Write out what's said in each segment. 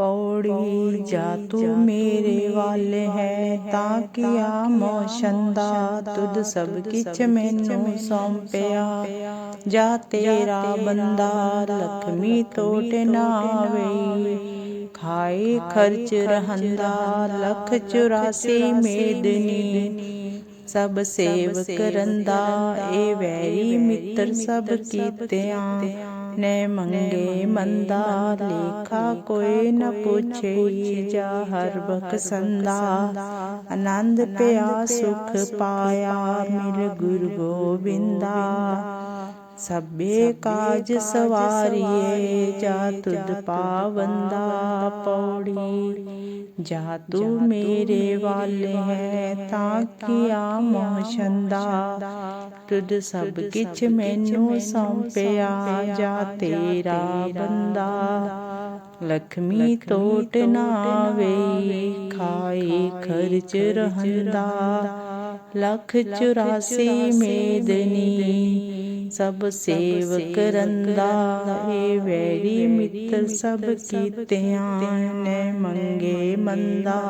ਪੌੜੀ ਜਾ ਤੂੰ ਮੇਰੇ ਵੱਲ ਹੈ ਤਾਂ ਕੀਆ ਮੋਸ਼ੰਦਾ ਤੁਧ ਸਭ ਕਿਛ ਮੈਨੂੰ ਸੌਂਪਿਆ। ਜਾ ਤੇਰਾ ਬੰਦਾ ਲਖਮੀ ਟੋਟ ਨਾ ਆਵੇ। ਖਾਏ ਖਰਚ ਰਹੰਦਾ ਲਖ 84 ਮੇਦਨੀ। ਸਭ ਸੇਵਕ ਰੰਦਾ ਏ ਵੈਰੀ ਮਿੱਤਰ ਸਭ ਕੀਤਿਆਂ। ਨੇ ਮੰਗੇ ਮੰਦਾ ਲੇਖਾ ਕੋਈ ਨ ਪੁੱਛੇ ਜਾ ਹਰ ਬਖਸੰਦਾ ਆਨੰਦ ਪਿਆ ਸੁਖ ਪਾਇਆ ਮਿਲ ਗੁਰ ਗੋਬਿੰਦਾ ਸਭੇ ਕਾਜ ਸਵਾਰੀਏ ਜਾ ਤੁਧ ਪਾਵੰਦਾ ਪੌੜੀ। ਜਾ ਤੂੰ ਮੇਰੇ ਵੱਲ ਹੈ ਤਾਂ ਕੀਆ ਮੋਹਸ਼ੰਦਾ ਤੁਧ ਸਭ ਕਿਛ ਮੈਨੂੰ ਸੌਂਪਿਆ ਜਾ ਤੇਰਾ ਬੰਦਾ। ਲਖਮੀ ਟੋਟ ਨਾ ਆਵੇ ਖਾਏ ਖਰਚ ਰਹੰਦਾ। ਲਖ 84 ਮੇਦਨੀ। ਸਭ ਸੇਵਕ ਰੰਦਾ ਏ ਵੈਰੀ ਮਿੱਤਰ ਸਭ ਕੀਤਿਆਂ ਨੇ ਮੰਗੇ ਮੰਦਾ।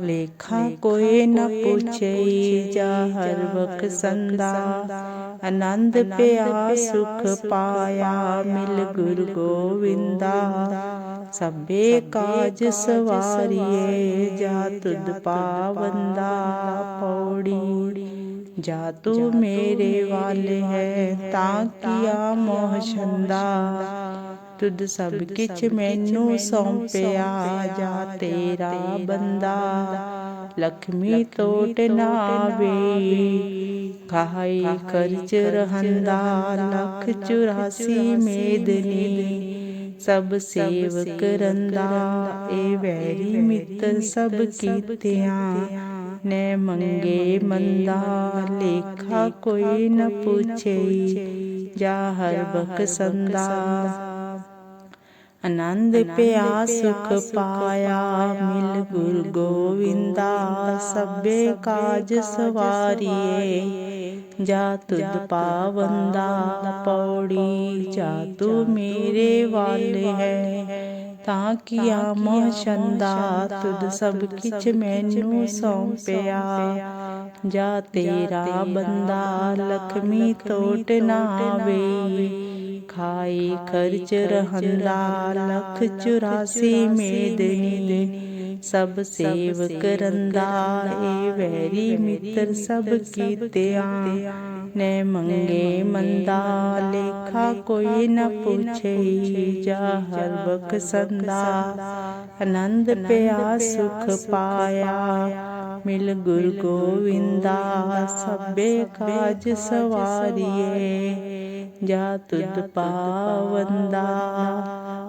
ਲੇਖਾ ਕੋਈ ਨ ਪੁੱਛੇ ਜਾ ਹਰ ਵਕ ਸੰਦਾ। ਆਨੰਦ ਪਿਆ ਸੁਖ ਪਾਇਆ ਮਿਲ ਗੁਰ ਗੋਵਿੰਦਾ। ਸਭੇ ਕਾਜ ਸਵਾਰੀਏ ਜਾ ਤੁਧ ਪਾਵੰਦਾ ਪੌੜੀ। ਜਾ ਤੂੰ ਮੇਰੇ ਵੱਲ ਹੈ ਤਾਂ ਕੀਆ ਮੋਹ ਛੰਦਾ ਤੁਧ ਸਭ ਕਿਛ ਮੈਨੂੰ ਸੌਂਪਿਆ ਜਾ ਤੇਰਾ ਬੰਦਾ ਲਖਮੀ ਟੋਟ ਨਾ ਆਵੇ ਖਾਈ ਖਰਚ ਰਹੰਦਾ ਲਖ 84 ਮੇਦਨੀ ਸਭ ਸੇਵਕ ਰੰਦਾ ਏ ਵੈਰੀ ਮਿੱਤਰ ਸਭ ਕੀਤਿਆਂ ਨੇ ਮੰਗੇ ਮੰਦਾ ਲੇਖਾ ਕੋਈ ਨ ਪੁੱਛੇ। ਜਾ ਹਰ ਬਖਸੰਦਾ ਆਨੰਦ ਪਿਆ ਸੁਖ ਪਾਇਆ ਮਿਲ ਗੁਰ ਗੋਵਿੰਦਾ। ਸਭੇ ਕਾਜ ਸਵਾਰੀਏ। ਜਾ ਤੁਧ ਪਾਵੰਦਾ। ਪੌੜੀ ਜਾ ਤੂੰ ਮੇਰੇ ਵੱਲ ਹੈ। ਤਾਂ ਕੀਆ ਮੋਹ ਛੰਦਾ ਤੁਧ ਸਭ ਕਿਛ ਮੈਨੂੰ ਸੌਂਪਿਆ। ਜਾ ਤੇਰਾ ਬੰਦਾ ਲਖਮੀ ਟੋਟ ਨਾ ਆਵੇ। ਖਾਈ ਖਰਚ ਰਹੰਦਾ ਲਖ 84 ਮੇਦਨੀ। ਸਭ ਸੇਵਕ ਰੰਦਾ ਏ ਵੈਰੀ ਮਿੱਤਰ ਸਭ ਕੀਤਿਆਂ। ਨੇ ਮੰਗੇ ਮੰਦਾ ਲੇਖਾ ਕੋਈ ਨ ਪੁੱਛੇ ਜਾ ਹਰ ਬਖਸੰਦਾ ਆਨੰਦ ਪਿਆ ਸੁਖ ਪਾਇਆ। ਮਿਲ ਗੁਰ ਗੋਵਿੰਦਾ ਸਭੇ ਕਾਜ ਸਵਾਰੀਏ। ਜਾ ਤੁਧ ਪਾਵੰਦਾ।